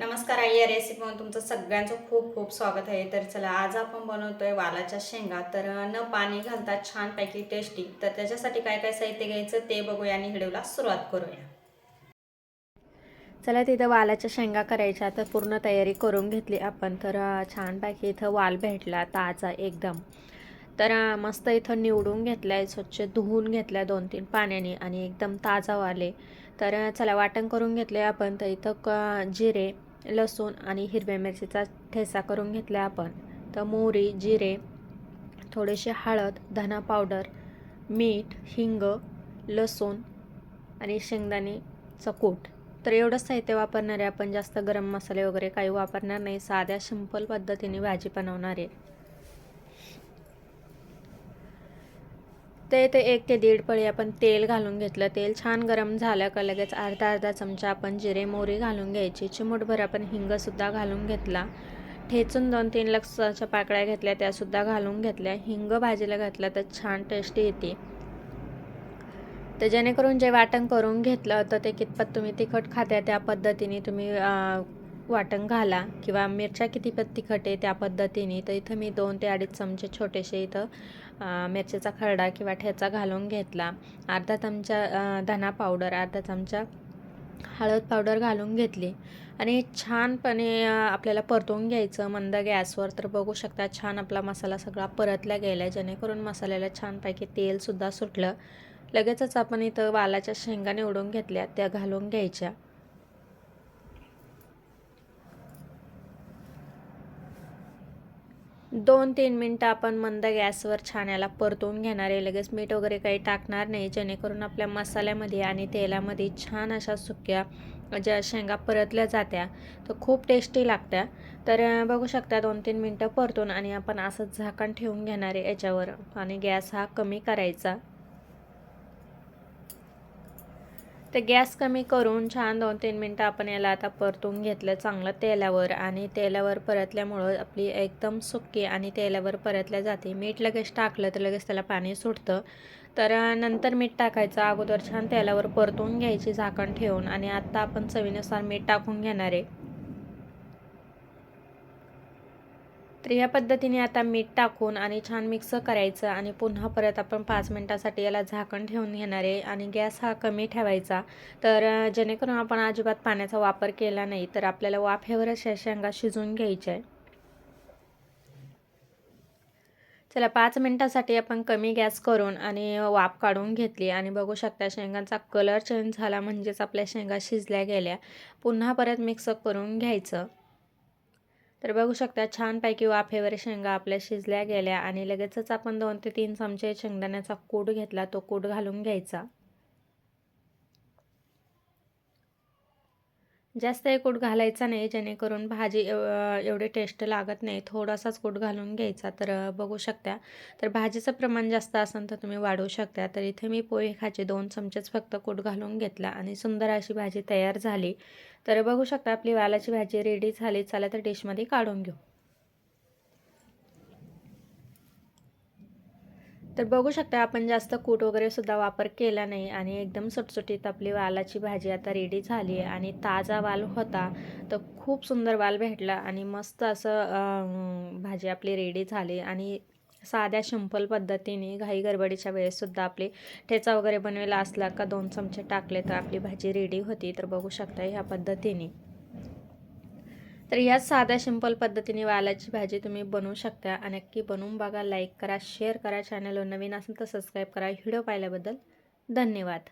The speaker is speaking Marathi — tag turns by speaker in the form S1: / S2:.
S1: नमस्कार आई या रेसिपीमध्ये तुमचं सगळ्यांचं खूप खूप स्वागत आहे. तर चला आज आपण बनवतोय वालाच्या शेंगा. तर न पाणी घालता छानपैकी टेस्टी तर त्याच्यासाठी काय काय साहित्य घ्यायचं ते बघूया आणि व्हिडिओला सुरुवात करूया. चला तिथं वालाच्या शेंगा करायच्या. तर पूर्ण तयारी करून घेतली आपण. तर छानपैकी इथं वाल भेटला ताजा एकदम. तर मस्त इथं निवडून घेतलाय स्वच्छ धुवून घेतलाय दोन तीन पाण्याने आणि एकदम ताजा वाले तर चला वाटण करून घेतले आपण. तर इथं क जिरे लसूण आणि हिरव्या मिरचीचा ठेचा करून घेतला आपण. तर मोहरी जिरे थोडेसे हळद धना पावडर मीठ हिंग लसूण आणि शेंगदाणे कूट तर एवढंच साहित्य वापरणारे आपण जास्त गरम मसाले वगैरे काही वापरणार नाही. साध्या सिंपल पद्धतीने भाजी बनवणार. आहे ते ते एक ते दीड पळी आपण तेल घालून घेतलं. तेल छान गरम झालं का लगेच अर्धा अर्धा चमचा आपण जिरे मोहरी घालून घ्यायची. चिमूटभर आपण हिंगसुद्धा घालून घेतला. ठेचून दोन तीन लक्षाच्या पाकळ्या घेतल्या त्यासुद्धा घालून घेतल्या. हिंग भाजीला घातलं तर छान टेस्टी येते. तर जेणेकरून जे वाटण करून घेतलं तर ते कितपत तुम्ही तिखट खात्या त्या पद्धतीने तुम्ही वाटण घाला किंवा मिरच्या किती तिखट आहे त्या पद्धतीने. तर इथं मी दोन ते अडीच चमचे छोटेसे इथं मिरचीचा खरडा किंवा ठेचा घालून घेतला. अर्धा चमचा धना पावडर अर्धा चमचा हळद पावडर घालून घेतली. आणि छानपणे आपल्याला परतवून घ्यायचं मंद गॅसवर. तर बघू शकता छान आपला मसाला सगळा परतला गेला आहे जेणेकरून मसाल्याला छानपैकी तेलसुद्धा सुटलं. लगेचच आपण इथं वालाच्या शेंगा निवडून घेतल्या. त्या घालून घ्यायच्या. दोन तीन मिनटं आपण मंद गॅसवर छान याला परतवून घेणार आहे. लगेच मीठ वगैरे काही टाकणार नाही. जेणेकरून आपल्या मसाल्यामध्ये आणि तेलामध्ये छान अशा सुक्या ज्या शेंगा परतल्या जात्या तर खूप टेस्टी लागत्या. तर बघू शकता दोन तीन मिनटं परतून आणि आपण असंच झाकण ठेवून घेणार आहे याच्यावर. आणि गॅस हा कमी करायचा. तर गॅस कमी करून छान दोन तीन मिनटं आपण याला आता परतून घेतलं चांगलं तेलावर आणि तेलावर परतल्यामुळं आपली एकदम सुक्की आणि तेलावर परतल्या जाते. मीठ लगेच टाकलं तर लगेच त्याला पाणी सुटतं. तर नंतर मीठ टाकायचं. अगोदर छान तेलावर परतून घ्यायची झाकण ठेवून आणि आत्ता आपण चवीनुसार मीठ टाकून घेणार आहे. तर ह्या पद्धतीने आता मीठ टाकून आणि छान मिक्स करायचं आणि पुन्हा परत आपण पाच मिनटासाठी याला झाकण ठेवून घेणार आहे आणि गॅस हा कमी ठेवायचा. तर जेणेकरून आपण अजिबात पाण्याचा वापर केला नाही तर आपल्याला वाफेवरच या शेंगा शिजून घ्यायच्या आहे चला पाच मिनटासाठी आपण कमी गॅस करून आणि वाफ काढून घेतली आणि बघू शकता शेंगांचा कलर चेंज झाला म्हणजेच आपल्या शेंगा शिजल्या गेल्या. पुन्हा परत मिक्स करून घ्यायचं. तर बघू शकता छानपैकी वाफेवर शेंगा आपल्या शिजल्या गेल्या आणि लगेचच आपण दोन ते तीन चमचे शेंगदाण्याचा कूट घेतला तो कूट घालून घ्यायचा. जास्त कूट घालायचा नाही जेणेकरून भाजी एव- एवढे टेस्ट लागत नाही. थोडासाच कूट घालून घ्यायचा. तर बघू शकता. तर भाजीचं प्रमाण जास्त असेल तर तुम्ही वाढवू शकता. तर इथे मी पोहे खाचे दोन चमचेच फक्त कूट घालून घेतला आणि सुंदर अशी भाजी तयार झाली. तर बघू शकता आपली वालाची भाजी रेडी झाली. चला तर डिशमध्ये काढून घेऊ. तर बघू शकता आपण जास्त कूट वगैरे सुद्धा वापर केला नाही आणि एकदम सुटसुटीत आपली वालाची भाजी आता रेडी झाली आहे आणि ताजा वाल होता तर खूप सुंदर वाल भेटला आणि मस्त असं भाजी आपली रेडी झाली आणि साध्या सिंपल पद्धतीने घाई गरबडीच्या वेळेससुद्धा आपली ठेचा वगैरे बनवेला असला का दोन चमचे टाकले तर आपली भाजी रेडी होती. तर बघू शकता ह्या पद्धतीने. तर या साध्या सिंपल पद्धतीने वालाची भाजी तुम्ही बनवू शकता. आणि नक्की बनवून बघा लाईक करा शेअर करा. चॅनलवर नवीन असेल तर सबस्क्राईब करा. व्हिडिओ पाहिल्याबद्दल धन्यवाद.